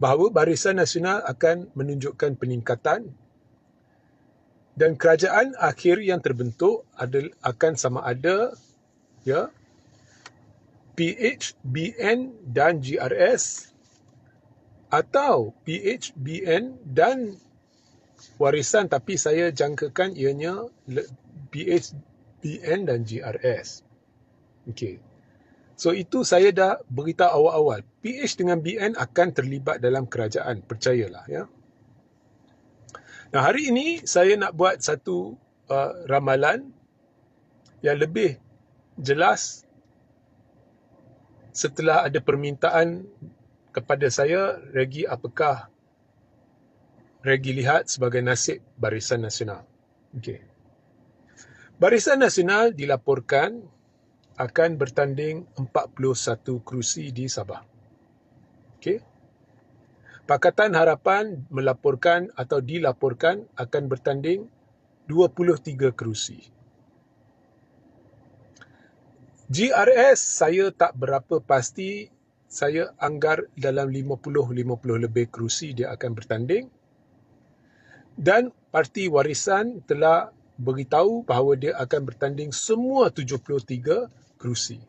bahawa Barisan Nasional akan menunjukkan peningkatan dan kerajaan akhir yang terbentuk akan sama ada ya PH, BN dan GRS atau PH, BN dan warisan tapi saya jangkakan ianya PH, BN dan GRS. Okey. So itu saya dah beritahu awal-awal. PH dengan BN akan terlibat dalam kerajaan, percayalah ya. Nah, hari ini saya nak buat satu uh, ramalan yang lebih jelas setelah ada permintaan kepada saya, Regi apakah Regi lihat sebagai nasib Barisan Nasional. Okey. Barisan Nasional dilaporkan akan bertanding 41 kerusi di Sabah. Okey. Pakatan Harapan melaporkan atau dilaporkan akan bertanding 23 kerusi. GRS saya tak berapa pasti saya anggar dalam 50-50 lebih kerusi dia akan bertanding dan parti warisan telah beritahu bahawa dia akan bertanding semua 73 kerusi.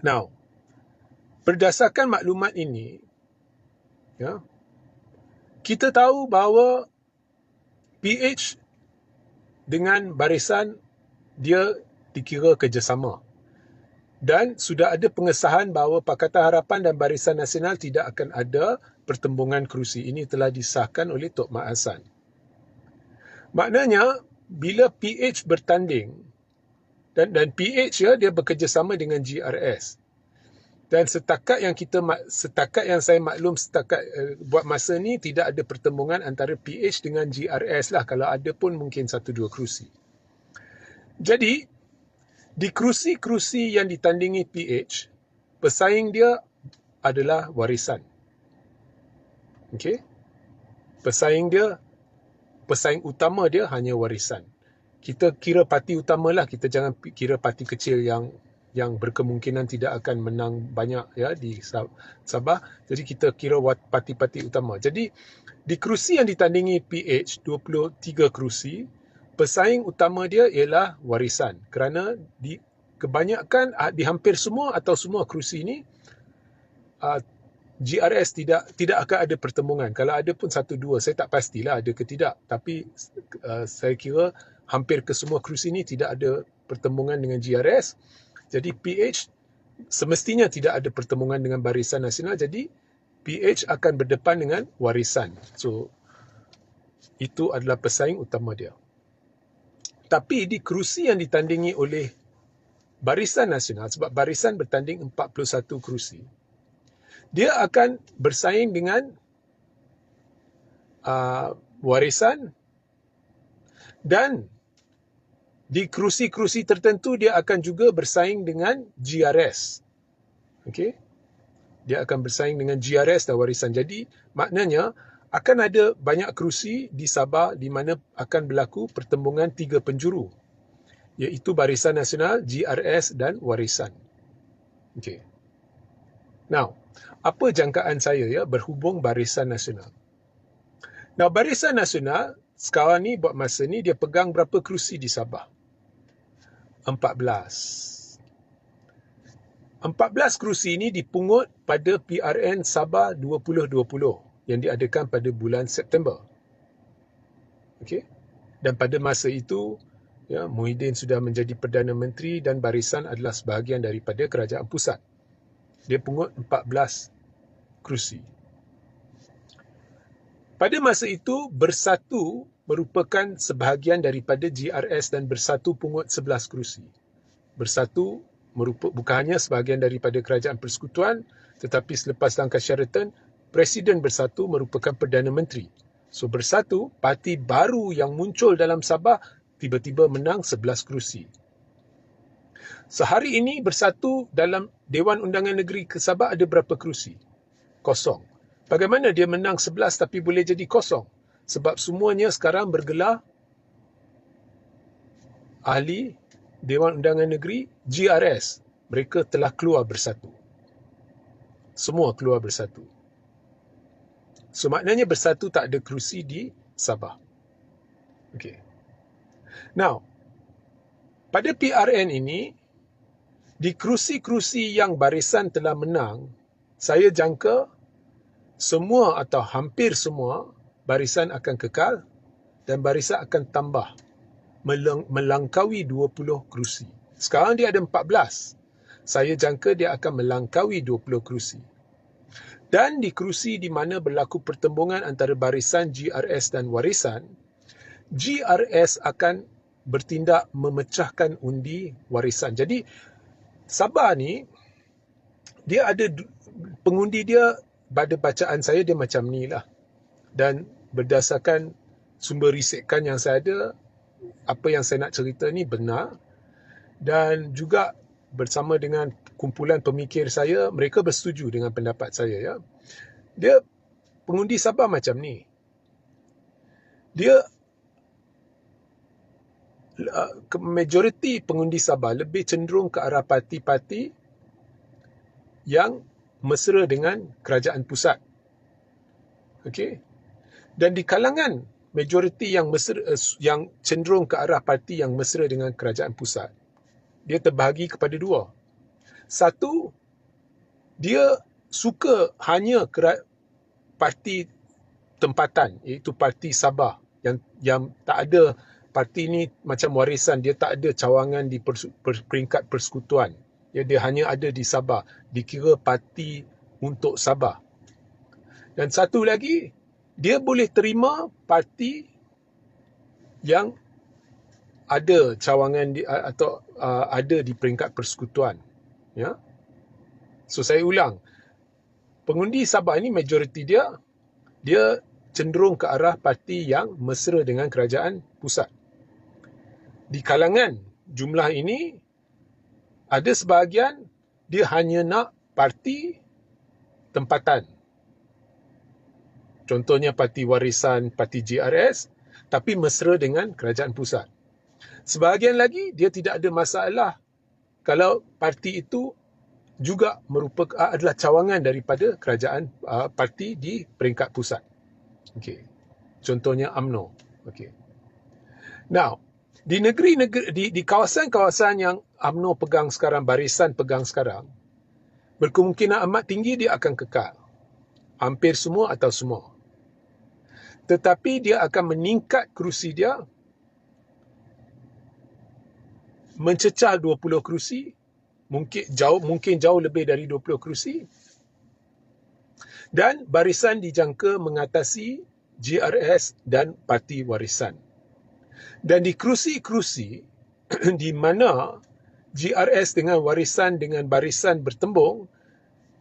Now, berdasarkan maklumat ini, ya, kita tahu bahawa PH dengan barisan dia dikira kerjasama. Dan sudah ada pengesahan bahawa Pakatan Harapan dan Barisan Nasional tidak akan ada pertembungan kerusi. Ini telah disahkan oleh Tok Mak Hassan. Maknanya, bila PH bertanding, dan dan PH ya dia bekerjasama dengan GRS. Dan setakat yang kita setakat yang saya maklum setakat uh, buat masa ni tidak ada pertembungan antara PH dengan GRS lah kalau ada pun mungkin satu dua kerusi. Jadi di kerusi-kerusi yang ditandingi PH pesaing dia adalah warisan. Okey. Pesaing dia pesaing utama dia hanya warisan kita kira parti utama lah kita jangan kira parti kecil yang yang berkemungkinan tidak akan menang banyak ya di Sabah. Jadi kita kira parti-parti utama. Jadi di kerusi yang ditandingi PH 23 kerusi pesaing utama dia ialah warisan. Kerana di kebanyakan ah, di hampir semua atau semua kerusi ini ah, GRS tidak tidak akan ada pertembungan. Kalau ada pun satu dua saya tak pastilah ada ke tidak. Tapi uh, saya kira hampir ke semua kerusi ini tidak ada pertembungan dengan GRS. Jadi PH semestinya tidak ada pertembungan dengan Barisan Nasional. Jadi PH akan berdepan dengan warisan. So itu adalah pesaing utama dia. Tapi di kerusi yang ditandingi oleh Barisan Nasional sebab Barisan bertanding 41 kerusi. Dia akan bersaing dengan uh, warisan dan di kerusi-kerusi tertentu dia akan juga bersaing dengan GRS. Okey. Dia akan bersaing dengan GRS dan warisan. Jadi maknanya akan ada banyak kerusi di Sabah di mana akan berlaku pertembungan tiga penjuru iaitu Barisan Nasional, GRS dan Warisan. Okey. Now, apa jangkaan saya ya berhubung Barisan Nasional? Now, Barisan Nasional sekarang ni buat masa ni dia pegang berapa kerusi di Sabah? 14. 14 kerusi ini dipungut pada PRN Sabah 2020 yang diadakan pada bulan September. Okey. Dan pada masa itu ya Muhyiddin sudah menjadi perdana menteri dan barisan adalah sebahagian daripada kerajaan pusat. Dia pungut 14 kerusi. Pada masa itu bersatu merupakan sebahagian daripada GRS dan Bersatu pungut 11 kerusi. Bersatu merupakan bukan hanya sebahagian daripada kerajaan persekutuan tetapi selepas langkah Sheraton, Presiden Bersatu merupakan Perdana Menteri. So Bersatu, parti baru yang muncul dalam Sabah tiba-tiba menang 11 kerusi. Sehari ini Bersatu dalam Dewan Undangan Negeri ke Sabah ada berapa kerusi? Kosong. Bagaimana dia menang 11 tapi boleh jadi kosong? sebab semuanya sekarang bergelar ahli Dewan Undangan Negeri GRS mereka telah keluar bersatu semua keluar bersatu So maknanya bersatu tak ada kerusi di Sabah. Okay. Now, pada PRN ini, di kerusi-kerusi yang barisan telah menang, saya jangka semua atau hampir semua barisan akan kekal dan barisan akan tambah melangkaui 20 kerusi. Sekarang dia ada 14. Saya jangka dia akan melangkaui 20 kerusi. Dan di kerusi di mana berlaku pertembungan antara barisan GRS dan warisan, GRS akan bertindak memecahkan undi warisan. Jadi Sabah ni dia ada pengundi dia pada bacaan saya dia macam ni lah. Dan berdasarkan sumber risetkan yang saya ada, apa yang saya nak cerita ni benar. Dan juga bersama dengan kumpulan pemikir saya, mereka bersetuju dengan pendapat saya. Ya. Dia pengundi Sabah macam ni. Dia Uh, majoriti pengundi Sabah lebih cenderung ke arah parti-parti yang mesra dengan kerajaan pusat. Okey. Dan di kalangan majoriti yang mesra uh, yang cenderung ke arah parti yang mesra dengan kerajaan pusat, dia terbahagi kepada dua. Satu, dia suka hanya parti tempatan iaitu parti Sabah yang yang tak ada parti ni macam warisan dia tak ada cawangan di peringkat persekutuan ya, dia hanya ada di Sabah. Dikira parti untuk Sabah. Dan satu lagi dia boleh terima parti yang ada cawangan di, atau uh, ada di peringkat persekutuan. Ya? So saya ulang. Pengundi Sabah ini majoriti dia dia cenderung ke arah parti yang mesra dengan kerajaan pusat. Di kalangan jumlah ini ada sebahagian dia hanya nak parti tempatan. Contohnya parti warisan, parti GRS tapi mesra dengan kerajaan pusat. Sebahagian lagi dia tidak ada masalah kalau parti itu juga merupakan adalah cawangan daripada kerajaan uh, parti di peringkat pusat. Okey. Contohnya AMNO. Okey. Now, di negeri-negeri di, di kawasan-kawasan yang AMNO pegang sekarang, barisan pegang sekarang, berkemungkinan amat tinggi dia akan kekal. Hampir semua atau semua. Tetapi dia akan meningkat kerusi dia mencecah 20 kerusi, mungkin jauh mungkin jauh lebih dari 20 kerusi. Dan barisan dijangka mengatasi GRS dan parti warisan. Dan di kerusi-kerusi di mana GRS dengan warisan dengan barisan bertembung,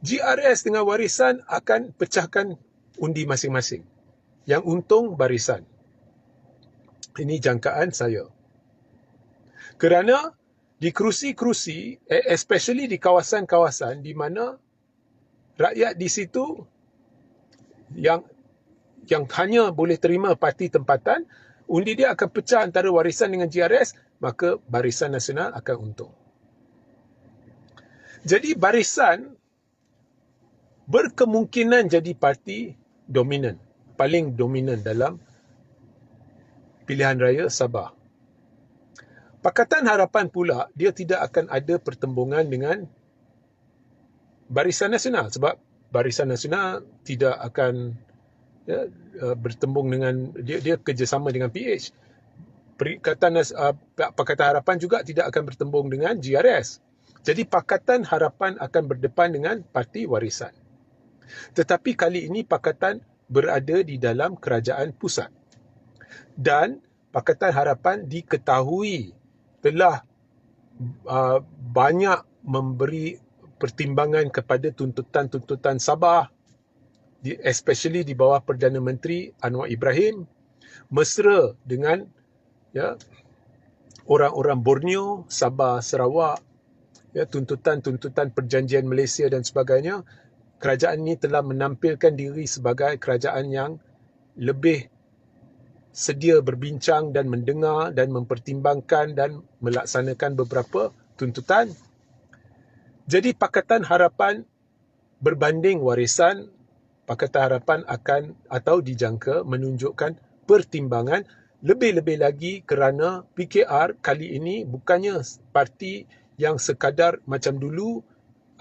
GRS dengan warisan akan pecahkan undi masing-masing. Yang untung barisan. Ini jangkaan saya. Kerana di kerusi-kerusi, e, especially di kawasan-kawasan di mana rakyat di situ yang yang hanya boleh terima parti tempatan, undi dia akan pecah antara warisan dengan GRS, maka Barisan Nasional akan untung. Jadi Barisan berkemungkinan jadi parti dominan, paling dominan dalam pilihan raya Sabah. Pakatan Harapan pula dia tidak akan ada pertembungan dengan Barisan Nasional sebab Barisan Nasional tidak akan ya, uh, bertembung dengan dia dia kerjasama dengan PH. Perikatan uh, Pakatan Harapan juga tidak akan bertembung dengan GRS. Jadi Pakatan Harapan akan berdepan dengan Parti Warisan. Tetapi kali ini Pakatan berada di dalam kerajaan pusat. Dan Pakatan Harapan diketahui telah uh, banyak memberi pertimbangan kepada tuntutan-tuntutan Sabah especially di bawah Perdana Menteri Anwar Ibrahim mesra dengan ya orang-orang Borneo, Sabah, Sarawak ya tuntutan-tuntutan perjanjian Malaysia dan sebagainya kerajaan ini telah menampilkan diri sebagai kerajaan yang lebih sedia berbincang dan mendengar dan mempertimbangkan dan melaksanakan beberapa tuntutan. Jadi Pakatan Harapan berbanding warisan Pakatan Harapan akan atau dijangka menunjukkan pertimbangan lebih-lebih lagi kerana PKR kali ini bukannya parti yang sekadar macam dulu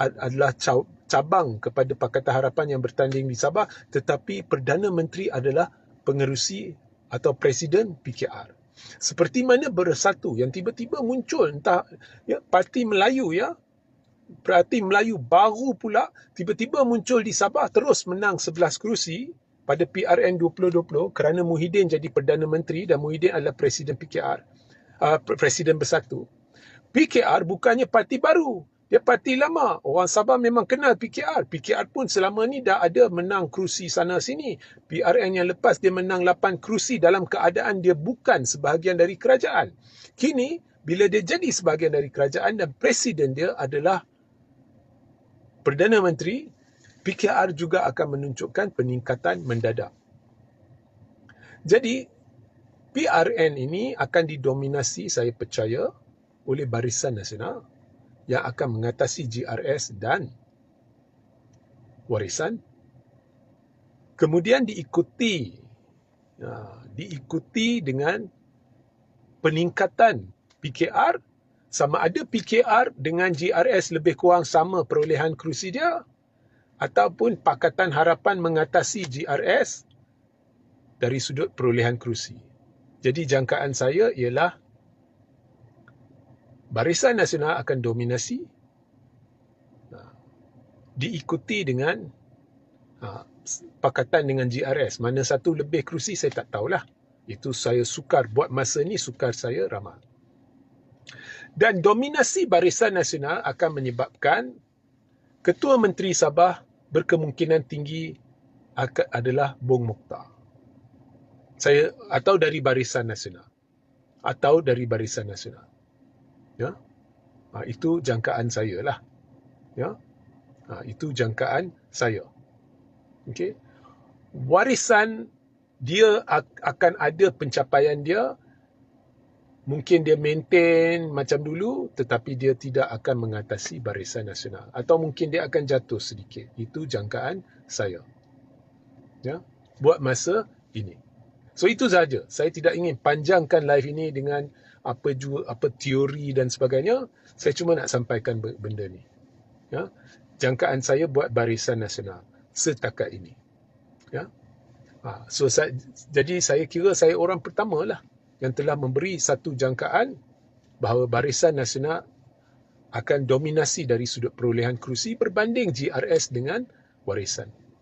adalah cabang kepada Pakatan Harapan yang bertanding di Sabah tetapi Perdana Menteri adalah pengerusi atau Presiden PKR. Seperti mana bersatu yang tiba-tiba muncul entah ya, Parti Melayu ya Parti Melayu baru pula tiba-tiba muncul di Sabah terus menang 11 kerusi pada PRN 2020 kerana Muhyiddin jadi Perdana Menteri dan Muhyiddin adalah Presiden PKR, uh, Presiden Bersatu. PKR bukannya parti baru. Dia parti lama. Orang Sabah memang kenal PKR. PKR pun selama ni dah ada menang kerusi sana sini. PRN yang lepas dia menang 8 kerusi dalam keadaan dia bukan sebahagian dari kerajaan. Kini, bila dia jadi sebahagian dari kerajaan dan presiden dia adalah Perdana Menteri, PKR juga akan menunjukkan peningkatan mendadak. Jadi, PRN ini akan didominasi, saya percaya, oleh Barisan Nasional yang akan mengatasi GRS dan warisan. Kemudian diikuti ya, diikuti dengan peningkatan PKR sama ada PKR dengan GRS lebih kurang sama perolehan kerusi dia ataupun Pakatan Harapan mengatasi GRS dari sudut perolehan kerusi. Jadi jangkaan saya ialah Barisan Nasional akan dominasi diikuti dengan Pakatan dengan GRS. Mana satu lebih kerusi saya tak tahulah. Itu saya sukar buat masa ni sukar saya ramah. Dan dominasi Barisan Nasional akan menyebabkan Ketua Menteri Sabah berkemungkinan tinggi adalah Bung Mokhtar. Saya atau dari Barisan Nasional. Atau dari Barisan Nasional. Ya. Ha, itu jangkaan saya lah. Ya. Ha, itu jangkaan saya. Okey. Warisan dia akan ada pencapaian dia mungkin dia maintain macam dulu tetapi dia tidak akan mengatasi barisan nasional. Atau mungkin dia akan jatuh sedikit. Itu jangkaan saya. Ya? Buat masa ini. So itu saja saya tidak ingin panjangkan live ini dengan apa juga apa teori dan sebagainya. Saya cuma nak sampaikan benda ni. Ya? Jangkaan saya buat barisan nasional setakat ini. Ya? Ha, so saya, jadi saya kira saya orang pertama lah yang telah memberi satu jangkaan bahawa Barisan Nasional akan dominasi dari sudut perolehan kerusi berbanding GRS dengan warisan.